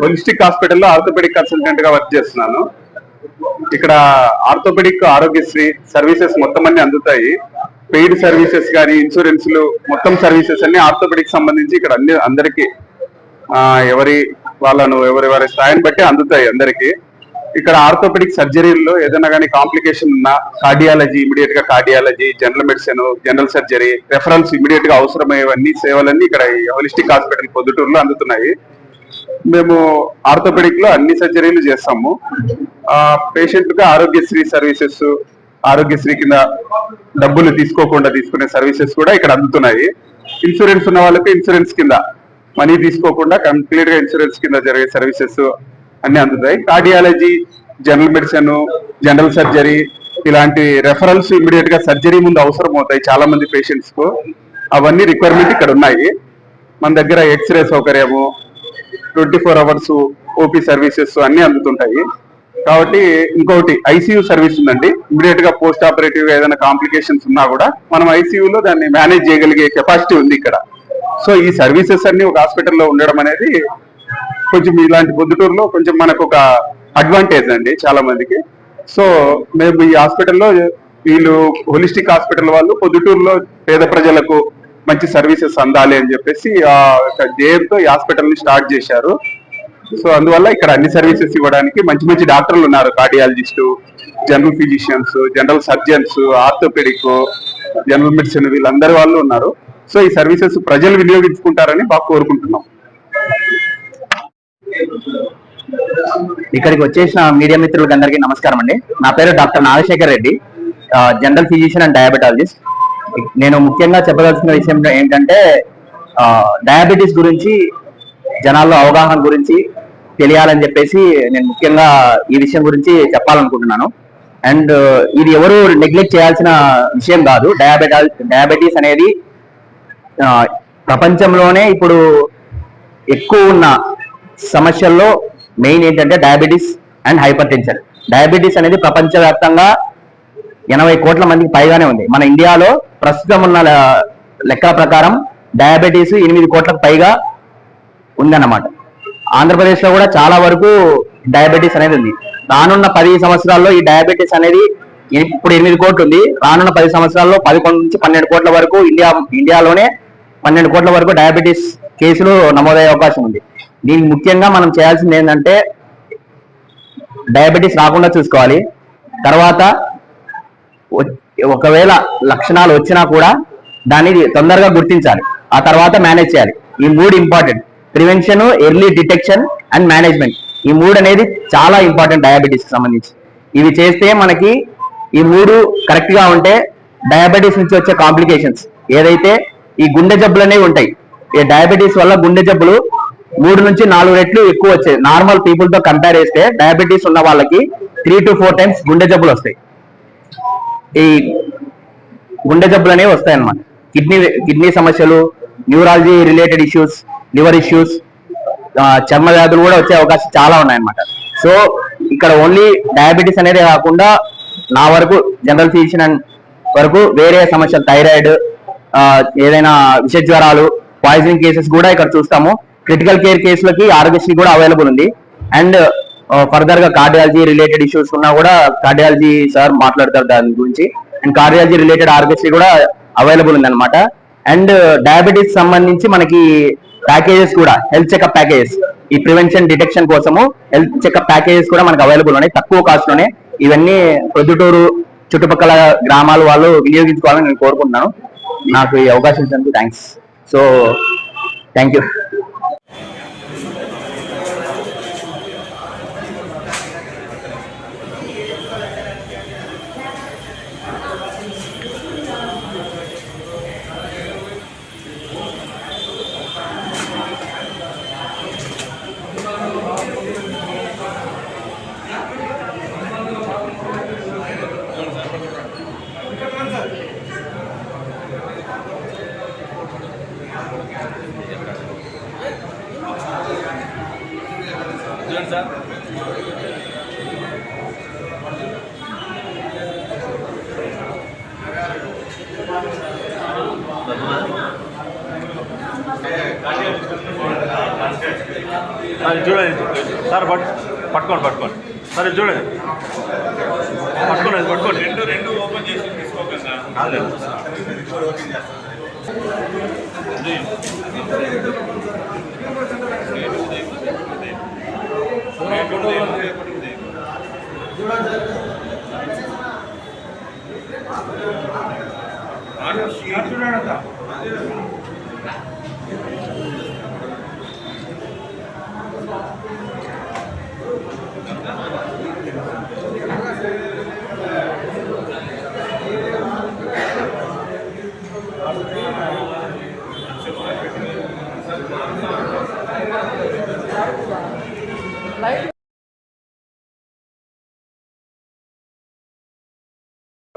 Holistic హాస్పిటల్లో orthopaedic కన్సల్టెంట్గా work చేస్తున్నాను. ఇక్కడ ఆర్థోపెడిక్ ఆరోగ్యశ్రీ సర్వీసెస్ మొత్తం అన్ని అందుతాయి. పెయిడ్ సర్వీసెస్ కానీ ఇన్సూరెన్స్లు మొత్తం సర్వీసెస్ అన్ని ఆర్థోపెడిక్ సంబంధించి ఇక్కడ అన్ని అందరికి ఎవరి వాళ్ళను ఎవరి వారి స్థాయిని బట్టి అందుతాయి అందరికీ. ఇక్కడ ఆర్థోపెడిక్ సర్జరీల్లో ఏదైనా కానీ కాంప్లికేషన్ ఉన్నా కార్డియాలజీ ఇమీడియట్గా cardiology general medicine general surgery reference ఇమీడియట్గా అవసరమయ్యేవన్నీ సేవలన్నీ ఇక్కడ హోలిస్టిక్ హాస్పిటల్ పొద్దుటూరులో అందుతున్నాయి. మేము ఆర్థోపెడిక్లో అన్ని సర్జరీలు చేస్తాము. ఆ పేషెంట్గా ఆరోగ్యశ్రీ సర్వీసెస్ ఆరోగ్యశ్రీ కింద డబ్బులు తీసుకోకుండా తీసుకునే సర్వీసెస్ కూడా ఇక్కడ అందుతున్నాయి. ఇన్సూరెన్స్ ఉన్న వాళ్ళకి ఇన్సూరెన్స్ కింద మనీ తీసుకోకుండా కంప్లీట్గా ఇన్సూరెన్స్ కింద జరిగే సర్వీసెస్ అన్ని అందుతాయి. Cardiology general medicine general surgery ఇలాంటి రెఫరల్స్ ఇమీడియట్గా సర్జరీ ముందు అవసరం అవుతాయి చాలా మంది పేషెంట్స్కు అవన్నీ రిక్వైర్మెంట్ ఇక్కడ ఉన్నాయి. మన దగ్గర X ray సౌకర్యము twenty four hours OP services అన్ని అందుతుంటాయి. కాబట్టి ఇంకొకటి ఐసీయూ సర్వీస్ ఉందండి. ఇమీడియట్గా పోస్ట్ ఆపరేటివ్గా ఏదైనా కాంప్లికేషన్స్ ఉన్నా కూడా మనం ఐసీయూలో దాన్ని మేనేజ్ చేయగలిగే కెపాసిటీ ఉంది ఇక్కడ. సో ఈ సర్వీసెస్ అన్ని ఒక హాస్పిటల్లో ఉండడం అనేది కొంచెం ఇలాంటి పొద్దుటూరులో కొంచెం మనకు ఒక అడ్వాంటేజ్ అండి చాలా మందికి సో మేము ఈ హాస్పిటల్లో వీళ్ళు హోలిస్టిక్ హాస్పిటల్ వాళ్ళు పొద్దుటూరులో పేద ప్రజలకు మంచి సర్వీసెస్ అందాలి అని చెప్పేసి ఆ ధ్యేయంతో ఈ హాస్పిటల్ని స్టార్ట్ చేశారు. సో అందువల్ల ఇక్కడ అన్ని సర్వీసెస్ ఇవ్వడానికి మంచి మంచి డాక్టర్లు ఉన్నారు. Cardiologist general physicians general surgeons orthopaedic general medicine వీళ్ళందరి వాళ్ళు ఉన్నారు. సో ఈ సర్వీసెస్ ప్రజలు వినియోగించుకుంటారని బాగా కోరుకుంటున్నాం. ఇక్కడికి వచ్చేసిన మీడియా మిత్రులకు అందరికీ నమస్కారం అండి. నా పేరు doctor Nagasekhar Reddy general physician and diabetologist. నేను ముఖ్యంగా చెప్పదలసిన విషయం ఏంటంటే డయాబెటీస్ గురించి జనాల్లో అవగాహన గురించి తెలియాలని చెప్పేసి నేను ముఖ్యంగా ఈ విషయం గురించి చెప్పాలనుకుంటున్నాను. అండ్ ఇది ఎవరు నెగ్లెక్ట్ చేయాల్సిన విషయం కాదు. డయాబెటా డయాబెటీస్ అనేది ప్రపంచంలోనే ఇప్పుడు ఎక్కువ ఉన్న సమస్యల్లో మెయిన్ ఏంటంటే diabetes and hypertension diabetes అనేది ప్రపంచవ్యాప్తంగా ఎనభై కోట్ల మందికి పైగానే ఉంది. మన ఇండియాలో ప్రస్తుతం ఉన్న లెక్కల ప్రకారం డయాబెటీస్ ఎనిమిది కోట్లకు పైగా ఉందన్నమాట. ఆంధ్రప్రదేశ్లో కూడా చాలా వరకు డయాబెటీస్ అనేది ఉంది. రానున్న పది సంవత్సరాల్లో ఈ డయాబెటీస్ అనేది ఇప్పుడు ఎనిమిది కోట్లు ఉంది. రానున్న పది సంవత్సరాల్లో పదకొండు నుంచి పన్నెండు కోట్ల వరకు ఇండియా ఇండియాలోనే పన్నెండు కోట్ల వరకు డయాబెటీస్ కేసులు నమోదయ్యే అవకాశం ఉంది. దీనికి ముఖ్యంగా మనం చేయాల్సింది ఏంటంటే డయాబెటీస్ రాకుండా చూసుకోవాలి. తర్వాత ఒకవేళ లక్షణాలు వచ్చినా కూడా దాన్ని తొందరగా గుర్తించాలి. ఆ తర్వాత మేనేజ్ చేయాలి. ఈ మూడు important prevention early detection and management ఈ మూడు అనేది చాలా ఇంపార్టెంట్ డయాబెటీస్కి సంబంధించి. ఇవి చేస్తే మనకి ఈ మూడు కరెక్ట్గా ఉంటే డయాబెటీస్ నుంచి వచ్చే కాంప్లికేషన్స్ ఏదైతే ఈ గుండె జబ్బులు అనేవి ఉంటాయి ఈ డయాబెటీస్ వల్ల గుండె జబ్బులు మూడు నుంచి నాలుగు రెట్లు ఎక్కువ వచ్చాయి. నార్మల్ పీపుల్తో కంపేర్ చేస్తే డయాబెటీస్ ఉన్న వాళ్ళకి త్రీ టు ఫోర్ టైమ్స్ గుండె జబ్బులు వస్తాయి. ఈ గుండె జబ్బులు అనేవి వస్తాయి అన్నమాట కిడ్నీ కిడ్నీ సమస్యలు neurology related issues liver issues చర్మ వ్యాధులు కూడా వచ్చే అవకాశం చాలా ఉన్నాయన్నమాట. సో ఇక్కడ ఓన్లీ డయాబెటీస్ అనేది కాకుండా నా వరకు జనరల్ ఫిజిషియన్ వరకు వేరే సమస్యలు థైరాయిడ్ ఏదైనా విష జ్వరాలు పాయిజనింగ్ కేసెస్ కూడా ఇక్కడ చూస్తాము. క్రిటికల్ కేర్ కేసులకి ఆరోగ్యశ్రీ కూడా అవైలబుల్ ఉంది. అండ్ ఫర్దర్గా కార్డియాలజీ రిలేటెడ్ ఇష్యూస్ ఉన్నా కూడా కార్డియాలజీ సార్ మాట్లాడతారు దాని గురించి. అండ్ కార్డియాలజీ రిలేటెడ్ ఆరోగ్యశ్రీ కూడా అవైలబుల్ ఉంది అనమాట అండ్ డయాబెటీస్ సంబంధించి మనకి ప్యాకేజెస్ కూడా హెల్త్ చెకప్ ప్యాకేజెస్ ఈ ప్రివెన్షన్ డిటెక్షన్ కోసము హెల్త్ చెకప్ ప్యాకేజెస్ కూడా మనకు అవైలబుల్ ఉన్నాయి. తక్కువ కాస్ట్లోనే ఇవన్నీ ప్రొద్దుటూరు చుట్టుపక్కల గ్రామాల వాళ్ళు వినియోగించుకోవాలని నేను కోరుకుంటున్నాను. నాకు ఈ అవకాశం ఇచ్చినందుకు థ్యాంక్స్ సో థ్యాంక్ యూ అది చూడండి. సార్ పట్ పట్టుకోండి పట్టుకోండి. సరే చూడండి. పట్టుకోండి అది పట్టుకోండి. రెండు రెండు ఓపెన్ చేసి తీసుకోకుండా.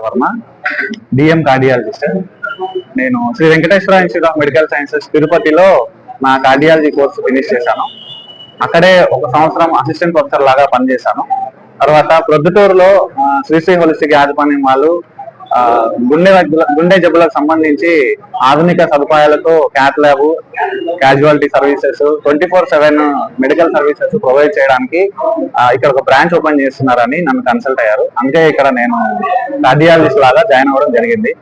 వర్మ డిఎం కార్డియాలజిస్ట్ నేను Sri Venkateswara institute of medical sciences తిరుపతిలో నా కార్డియాలజీ కోర్సు ఫినిష్ చేశాను. అక్కడే ఒక సంవత్సరం అసిస్టెంట్ ప్రొఫెసర్ లాగా పనిచేశాను. తర్వాత ప్రొద్దుటూరులో శ్రీశ్రీ హోలిస్టిక్ యాజమాన్యం వాళ్ళు గుండె గుండె జబ్బులకు సంబంధించి ఆధునిక సదుపాయాలతో cath lab casualty services twenty four seven medical services provide చేయడానికి ఇక్కడ ఒక బ్రాంచ్ ఓపెన్ చేస్తున్నారని నన్ను కన్సల్ట్ అయ్యారు. అందుకే ఇక్కడ నేను కార్డియాలజిస్ట్ లాగా జాయిన్ అవ్వడం జరిగింది.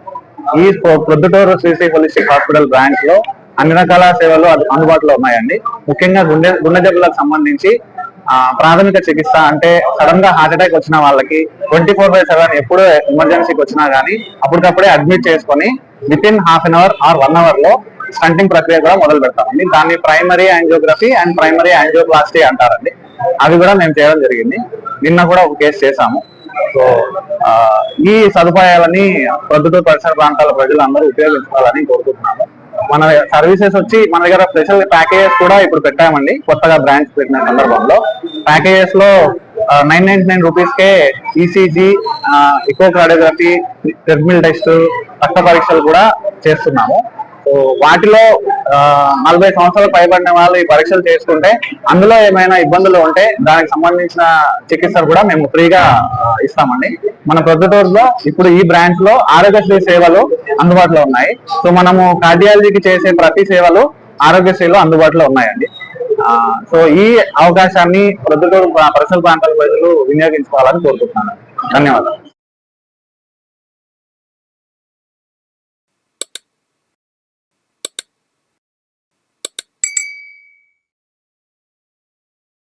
ఈ ప్రొద్దుటూరు శ్రీశ్రీ హోలిస్టిక్ హాస్పిటల్ బ్రాంచ్లో అన్ని రకాల సేవలు అందుబాటులో ఉన్నాయండి. ముఖ్యంగా గుండె గుండె జబ్బులకు సంబంధించి ప్రాథమిక చికిత్స అంటే సడన్గా హార్ట్ అటాక్ వచ్చిన వాళ్ళకి ట్వంటీ ఫోర్ బై సెవెన్ ఎప్పుడు ఎమర్జెన్సీకి వచ్చినా గానీ అప్పటికప్పుడే అడ్మిట్ చేసుకొని with in half an hour or one అవర్లో స్టంటింగ్ ప్రక్రియ కూడా మొదలు పెడతామండి. దాన్ని primary angiography and primary angioplasty అంటారండి. అవి కూడా మేము చేయడం జరిగింది. నిన్న కూడా ఒక కేసు చేశాము. సో ఈ సదుపాయాలని ప్రొద్దుటూరు పరిసర ప్రాంతాల ప్రజలందరూ ఉపయోగించుకోవాలని కోరుకుంటున్నాను మన సర్వీసెస్ వచ్చి మన దగ్గర స్పెషల్ ప్యాకేజెస్ కూడా ఇప్పుడు పెట్టామండి. కొత్తగా బ్రాంచ్ పెట్టిన సందర్భంలో. ప్యాకేజెస్లో నైన్ నైన్టీ నైన్ రూపీస్ కే ECG echo cardiography treadmill test రక్త పరీక్షలు కూడా చేస్తున్నాము. సో వాటిలో నలభై సంవత్సరాలు పైబడిన వాళ్ళు ఈ పరీక్షలు చేసుకుంటే అందులో ఏమైనా ఇబ్బందులు ఉంటే దానికి సంబంధించిన చికిత్స కూడా మేము ఫ్రీగా ఇస్తామండి. మన ప్రొద్దుటూరులో ఇప్పుడు ఈ బ్రాంచ్లో ఆరోగ్యశ్రీ సేవలు అందుబాటులో ఉన్నాయి. సో మనము కార్డియాలజీకి చేసే ప్రతి సేవలు ఆరోగ్యశ్రీలో అందుబాటులో ఉన్నాయండి. సో ఈ అవకాశాన్ని ప్రొద్దుటూరు పరిసర ప్రాంతాల ప్రజలు వినియోగించుకోవాలని కోరుకుంటున్నాను. ధన్యవాదాలు.